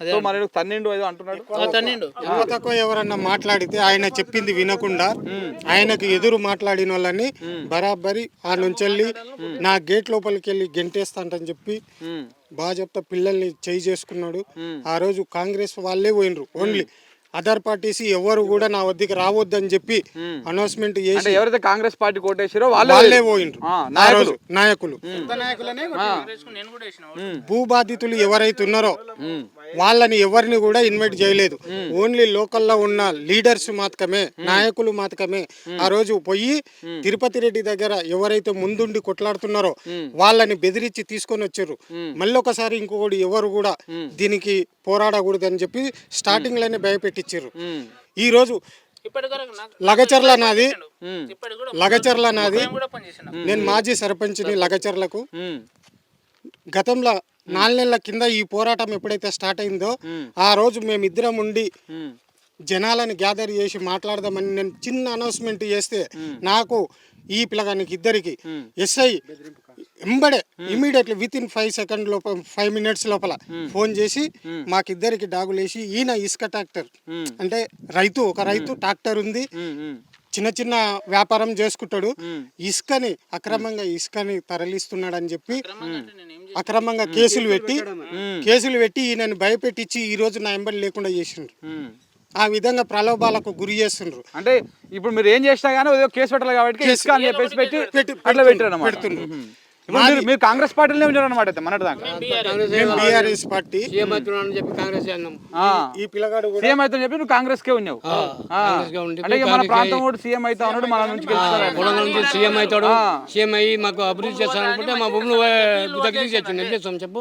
So మరి తన్నిండు ఏదో అంటున్నాడు? తన్నిండు. ఎక్కువ తక్కువ ఎవరన్నా మాట్లాడితే ఆయన చెప్పింది వినకుండా ఆయనకు ఎదురు మాట్లాడిన వాళ్ళని బరాబరి ఆ నుంచి వెళ్ళి నా గేట్ లోపలికి వెళ్ళి గెంటేస్తాంటని చెప్పి భాజపా పిల్లల్ని చేయి చేసుకున్నాడు. ఆ రోజు కాంగ్రెస్ వాళ్ళే పోయినరు ఓన్లీ. అదర్ పార్టీస్ ఎవరు కూడా నా వద్దకు రావద్దని చెప్పి అనౌన్స్మెంట్ అంటే చేసి ఎవరైతే కాంగ్రెస్ పార్టీ కోటేసారో వాళ్ళే రోజు నాయకులు. నేను కూడా వేసిన భూబాధితులు ఎవరైతే ఉన్నారో వాళ్ళని ఎవరిని కూడా ఇన్వైట్ చేయలేదు. ఓన్లీ లోకల్లో ఉన్న లీడర్స్ మాత్రమే నాయకులు మాత్రమే ఆ రోజు పోయి తిరుపతి రెడ్డి దగ్గర ఎవరైతే ముందుండి కొట్లాడుతున్నారో వాళ్ళని బెదిరించి తీసుకొని వచ్చారు. మళ్ళీ ఒకసారి ఇంకొకటి ఎవరు కూడా దీనికి పోరాడకూడదు అని చెప్పి స్టార్టింగ్లోనే భయపెట్టించారు. ఈ రోజు లగచర్ల నాది. లగచర్ల నాది. నేను మాజీ సర్పంచ్ని లగచర్లకు గతంలో నాలుగు నెలల కింద ఈ పోరాటం ఎప్పుడైతే స్టార్ట్ అయిందో ఆ రోజు మేమిద్దరం ఉండి జనాలను గ్యాదర్ చేసి మాట్లాడదామని నేను చిన్న అనౌన్స్మెంట్ చేస్తే నాకు ఈ పిల్లగానికి ఇద్దరికి ఎస్ఐ ఎంబడే immediately with in five second లోపల ఫైవ్ మినిట్స్ లోపల ఫోన్ చేసి మాకిద్దరికి డాగులేసి ఈయన ఇసుక ట్రాక్టర్ అంటే రైతు ఒక రైతు ట్రాక్టర్ ఉంది. చిన్న చిన్న వ్యాపారం చేసుకుంటాడు. ఇసుకని అక్రమంగా ఇసుకని తరలిస్తున్నాడని చెప్పి అంటే నేను ఏం అక్రమంగా కేసులు పెట్టి కేసులు పెట్టి ఈయనని భయపెట్టించి ఈ రోజు నా ఎంబడి లేకుండా చేసిండ్రు. ఆ విధంగా ప్రలోభాలకు గురి చేస్తుండ్రు. అంటే ఇప్పుడు మీరు ఏం చేసినా కానీ ఏదో కేసు పెట్టాలి కాబట్టి ఇసుక అని చెప్పేసి పెట్టి అట్లా పెట్టారు ఇప్పుడు మీరు- మీరు కాంగ్రెస్ పార్టీలోనే ఉన్నారు అనమాట అయితే మొన్నటి దాకా. మేము బీఆర్ఎస్ పార్టీ. సీఎం అవుతున్నాను చెప్పి కాంగ్రెస్. ఈ పిల్లగాడు కూడా సీఎం అయితే చెప్పి నువ్వు కాంగ్రెస్ కే ఉన్నావు అంటే మన ప్రాంతం కూడా సీఎం అయితే అన్నాడు మన నుంచి పొలంలో నుంచి సీఎం అవుతాడు. సీఎం అయ్యి మాకు అభివృద్ధి చేస్తాను అనుకుంటే మా భూములు ఏం చేస్తాం చెప్పు.